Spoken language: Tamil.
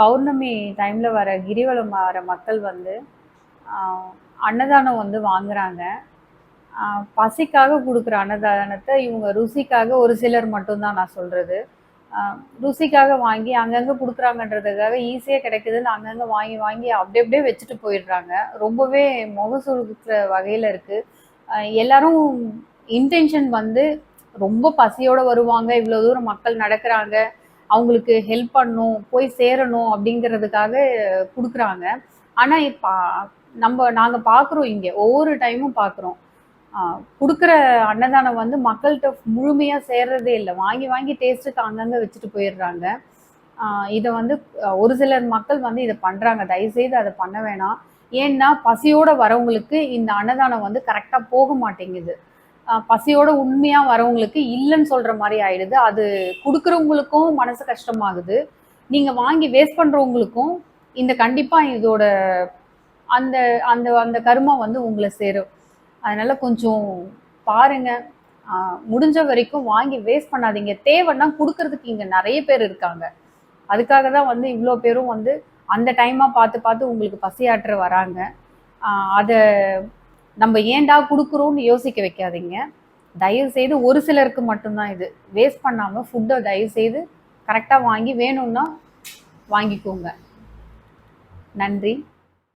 பௌர்ணமி டைமில் வர கிரிவலம் வர மக்கள் வந்து அன்னதானம் வந்து வாங்குறாங்க. பசிக்காக கொடுக்குற அன்னதானத்தை இவங்க ருசிக்காக ஒரு சிலர் மட்டும்தான் நான் சொல்கிறது ருசிக்காக வாங்கி அங்கங்கே கொடுக்குறாங்கன்றதுக்காக ஈஸியாக கிடைக்குதுன்னு அங்கங்கே வாங்கி வாங்கி அப்படி அப்படியே வச்சுட்டு போயிடுறாங்க. ரொம்பவே முகசுருக்கிற வகையில் இருக்குது எல்லாரும் இன்டென்ஷன் வந்து ரொம்ப பசியோடு வருவாங்க. இவ்வளோ தூரம் மக்கள் நடக்கிறாங்க. அவங்களுக்கு ஹெல்ப் பண்ணணும் போய் சேரணும் அப்படிங்கிறதுக்காக கொடுக்குறாங்க. ஆனால் இப்போ நம்ம நாங்கள் பார்க்குறோம் இங்கே ஒவ்வொரு டைமும் பார்க்குறோம் கொடுக்குற அன்னதானம் வந்து மக்கள்கிட்ட முழுமையாக சேர்றதே இல்லை. வாங்கி வாங்கி டேஸ்ட்டுக்கு அங்கங்கே வச்சுட்டு போயிடுறாங்க. இதை வந்து ஒரு சிலர் மக்கள் வந்து இதை பண்ணுறாங்க தயவுசெய்து அதை பண்ண வேணாம். ஏன்னா பசியோட வரவங்களுக்கு இந்த அன்னதானம் வந்து கரெக்டாக போக மாட்டேங்குது. பசியோட உண்மையாக வரவங்களுக்கு இல்லைன்னு சொல்கிற மாதிரி ஆயிடுது. அது கொடுக்குறவங்களுக்கும் மனசு கஷ்டமாகுது. நீங்கள் வாங்கி வேஸ்ட் பண்ணுறவங்களுக்கும் இந்த கண்டிப்பாக இதோட அந்த அந்த அந்த கருமம் வந்து உங்களை சேரும். அதனால கொஞ்சம் பாருங்க. முடிஞ்ச வரைக்கும் வாங்கி வேஸ்ட் பண்ணாதீங்க. தேவைன்னா கொடுக்கறதுக்கு இங்கே நிறைய பேர் இருக்காங்க. அதுக்காக தான் வந்து இவ்வளோ பேரும் வந்து அந்த டைமாக பார்த்து பார்த்து உங்களுக்கு பசியாற்ற வராங்க. அதை நம்ம ஏன்டா கொடுக்குறோம்னு யோசிக்க வைக்காதீங்க. தயவு செய்து ஒரு சிலருக்கு மட்டும்தான் இது. வேஸ்ட் பண்ணாமல் ஃபுட்டை தயவு செய்து கரெக்டாக வாங்கி வேணும்னா வாங்கிக்கோங்க. நன்றி.